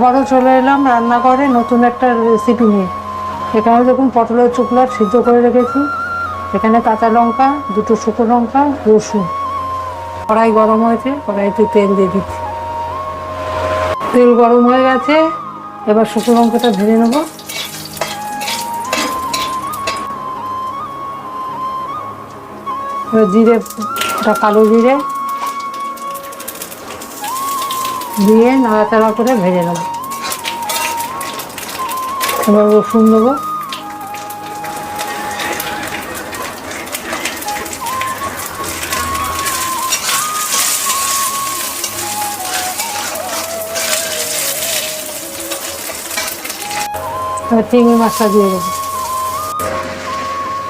আবারও চলে এলাম রান্নাঘরে নতুন একটা রেসিপি নিয়ে। এখানে দেখুন পটলের চুকলা সিদ্ধ করে রেখেছি। এখানে কাঁচা লঙ্কা, দুটো শুকনো লঙ্কা, রসুন। কড়াই গরম হয়েছে, কড়াইতে তেল দিয়ে দিচ্ছি। তেল গরম হয়ে গেছে, এবার শুকনো লঙ্কাটা ভেজে নেব। জিরে কালো জিরে দিয়ে নাড়াচাড়া করে ভেজে নেব। এবার রসুন দেবো। চিংড়ি মাছটা দিয়ে দেবো।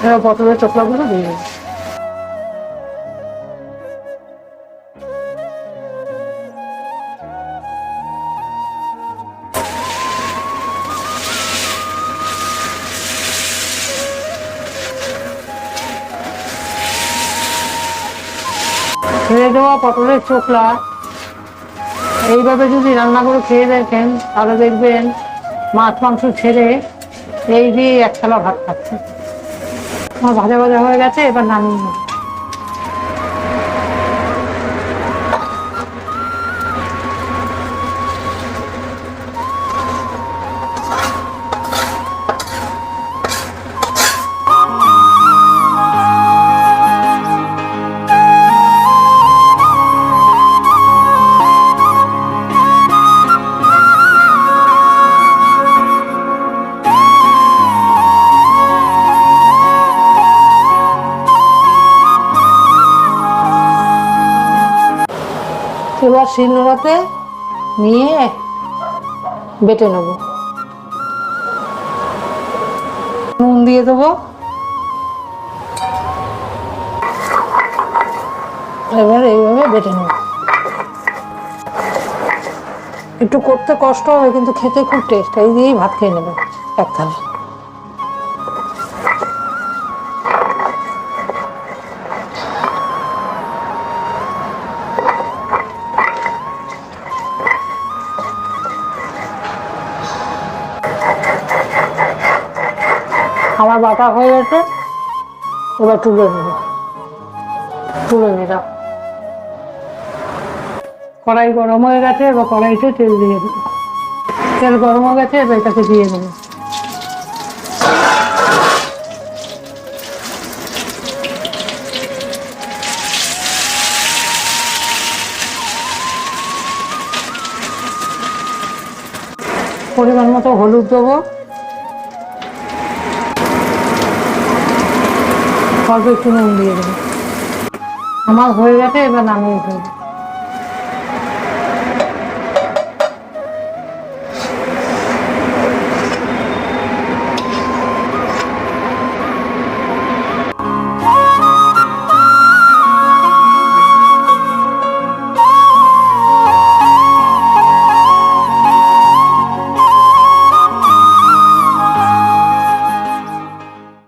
এবার পটলের চোখলাগুলো দিয়ে দেবো। ছেড়ে দেওয়া পটলের চোখলা। এইভাবে যদি রান্না করে খেয়ে দেখেন, তাহলে দেখবেন মাছ, মাংস ছেড়ে এই দিয়ে এক থালা ভাত খাচ্ছে। আমার ভাজা ভাজা হয়ে গেছে, এবার নামিয়ে এবার শিলনোড়াতে নিয়ে বেটে নেব। নুন দিয়ে দেবো। এবার এইভাবে বেটে নেব। একটু করতে কষ্ট হবে, কিন্তু খেতে খুব টেস্ট এই দিয়েই ভাত খেয়ে নেবে এক থালা। আমার বাটা হয়ে গেছে, এবার তুলে নেব। তুলে নিলাম। কড়াই গরম হয়ে গেছে, এবার কড়াইতে তেল দিয়ে দেবো। তেল গরম হয়ে গেছে, এবার এটাকে দিয়ে দেবো। পরিমাণ মতো হলুদ দেবো। অল্প একটু নুন দিয়ে দেবো। আমার হয়ে গেছে এবার নামিয়ে ফেলব